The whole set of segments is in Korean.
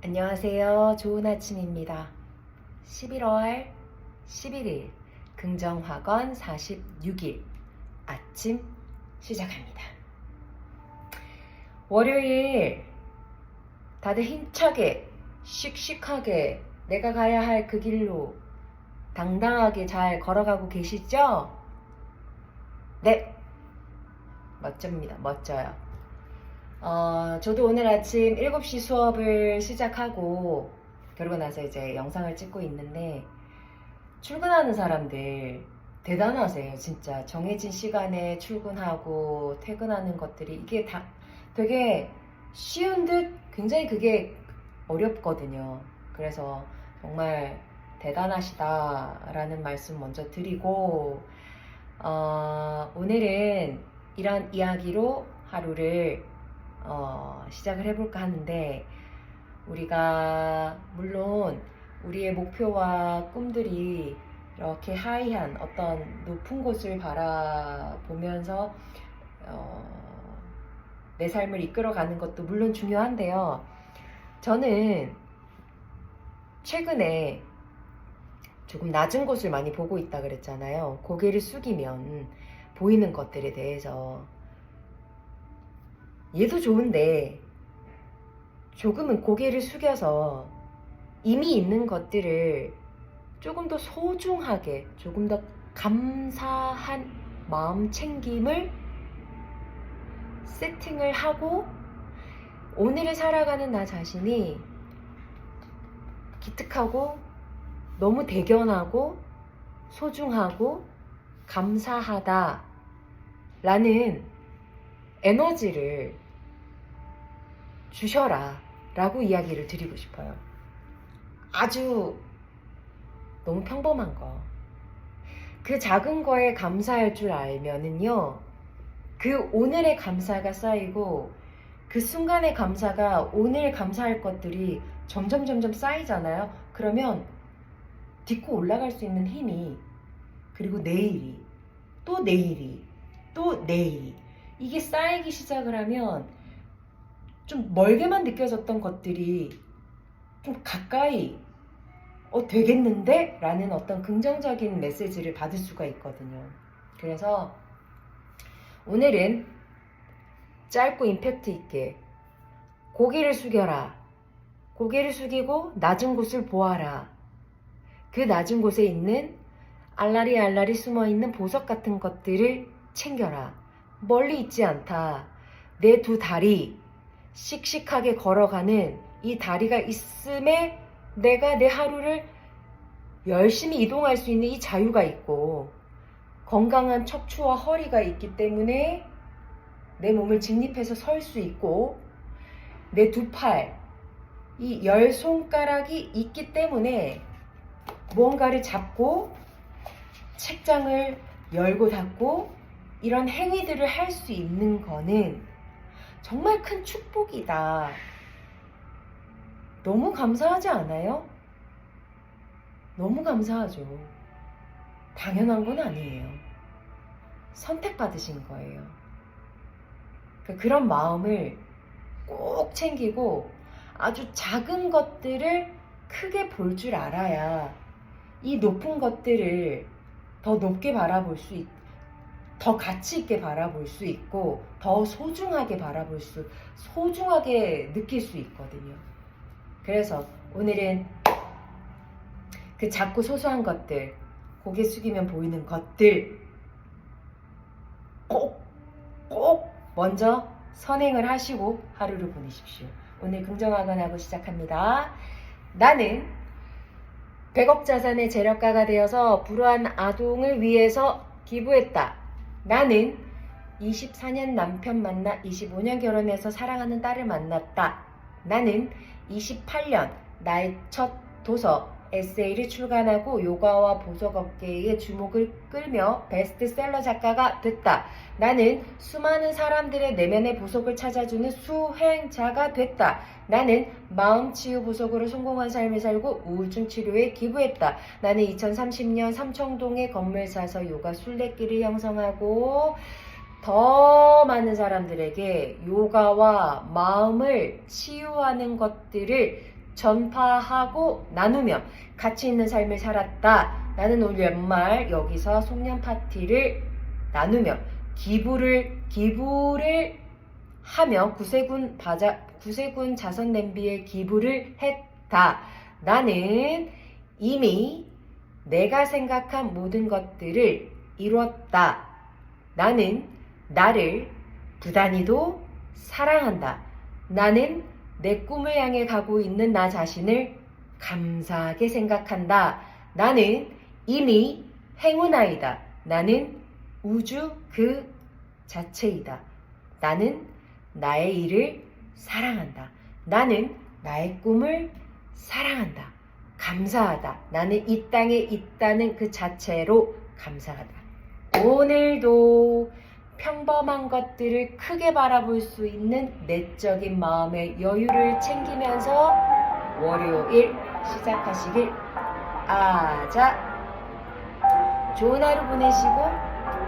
안녕하세요. 좋은 아침입니다. 11월 11일 긍정학원 46일 아침 시작합니다. 월요일 다들 힘차게 씩씩하게 내가 가야 할 그 길로 당당하게 잘 걸어가고 계시죠? 네. 멋집니다. 멋져요. 어, 저도 오늘 아침 7시 수업을 시작하고 그러고 나서 이제 영상을 찍고 있는데 출근하는 사람들 대단하세요. 진짜 정해진 시간에 출근하고 퇴근하는 것들이 이게 다 되게 쉬운 듯 굉장히 그게 어렵거든요. 그래서 정말 대단하시다라는 말씀 먼저 드리고 어, 오늘은 이런 이야기로 하루를 어, 시작을 해볼까 하는데 우리가 물론 우리의 목표와 꿈들이 이렇게 하이한 어떤 높은 곳을 바라보면서 어, 내 삶을 이끌어가는 것도 물론 중요한데요. 저는 최근에 조금 낮은 곳을 많이 보고 있다 그랬잖아요. 고개를 숙이면 보이는 것들에 대해서 얘도 좋은데 조금은 고개를 숙여서 이미 있는 것들을 조금 더 소중하게, 조금 더 감사한 마음 챙김을 세팅을 하고 오늘을 살아가는 나 자신이 기특하고 너무 대견하고 소중하고 감사하다 라는 에너지를 주셔라 라고 이야기를 드리고 싶어요. 아주 너무 평범한 거. 그 작은 거에 감사할 줄 알면은요, 그 오늘의 감사가 쌓이고, 그 순간의 감사가 오늘 감사할 것들이 점점 점점 쌓이잖아요. 그러면 딛고 올라갈 수 있는 힘이, 그리고 내일이, 또 내일이, 또 내일이, 이게 쌓이기 시작을 하면 좀 멀게만 느껴졌던 것들이 좀 가까이 어 되겠는데? 라는 어떤 긍정적인 메시지를 받을 수가 있거든요. 그래서 오늘은 짧고 임팩트 있게 고개를 숙여라. 고개를 숙이고 낮은 곳을 보아라. 그 낮은 곳에 있는 알라리 알라리 숨어 있는 보석 같은 것들을 챙겨라. 멀리 있지 않다. 내 두 다리 씩씩하게 걸어가는 이 다리가 있음에 내가 내 하루를 열심히 이동할 수 있는 이 자유가 있고 건강한 척추와 허리가 있기 때문에 내 몸을 직립해서 설 수 있고 내 두 팔, 이 열 손가락이 있기 때문에 무언가를 잡고 책장을 열고 닫고 이런 행위들을 할 수 있는 거는 정말 큰 축복이다. 너무 감사하지 않아요? 너무 감사하죠. 당연한 건 아니에요. 선택받으신 거예요. 그러니까 그런 마음을 꼭 챙기고 아주 작은 것들을 크게 볼 줄 알아야 이 높은 것들을 더 높게 바라볼 수 있, 더 가치 있게 바라볼 수 있고 더 소중하게 바라볼 수, 소중하게 느낄 수 있거든요. 그래서 오늘은 그 작고 소소한 것들, 고개 숙이면 보이는 것들 꼭, 꼭 먼저 선행을 하시고 하루를 보내십시오. 오늘 긍정학원 하고 시작합니다. 나는 100억 자산의 재력가가 되어서 불우한 아동을 위해서 기부했다. 나는 24년 남편 만나 25년 결혼해서 사랑하는 딸을 만났다. 나는 28년 나의 첫 도서 에세이를 출간하고 요가와 보석업계의 주목을 끌며 베스트셀러 작가가 됐다. 나는 수많은 사람들의 내면의 보석을 찾아주는 수행자가 됐다. 나는 마음 치유 보석으로 성공한 삶을 살고 우울증 치료에 기부했다. 나는 2030년 삼청동에 건물 사서 요가 순례길을 형성하고 더 많은 사람들에게 요가와 마음을 치유하는 것들을 전파하고 나누며 가치 있는 삶을 살았다. 나는 올 연말 여기서 송년 파티를 나누며 기부를 기부를 하며 구세군 바자 구세군 자선 냄비에 기부를 했다. 나는 이미 내가 생각한 모든 것들을 이뤘다. 나는 나를 부단히도 사랑한다. 나는 내 꿈을 향해 가고 있는 나 자신을 감사하게 생각한다. 나는 이미 행운아이다. 나는 우주 그 자체이다. 나는 나의 일을 사랑한다. 나는 나의 꿈을 사랑한다. 감사하다. 나는 이 땅에 있다는 그 자체로 감사하다. 오늘도 평범한 것들을 크게 바라볼 수 있는 내적인 마음의 여유를 챙기면서 월요일 시작하시길 아자 좋은 하루 보내시고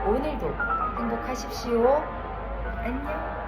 오늘도 행복하십시오. 안녕.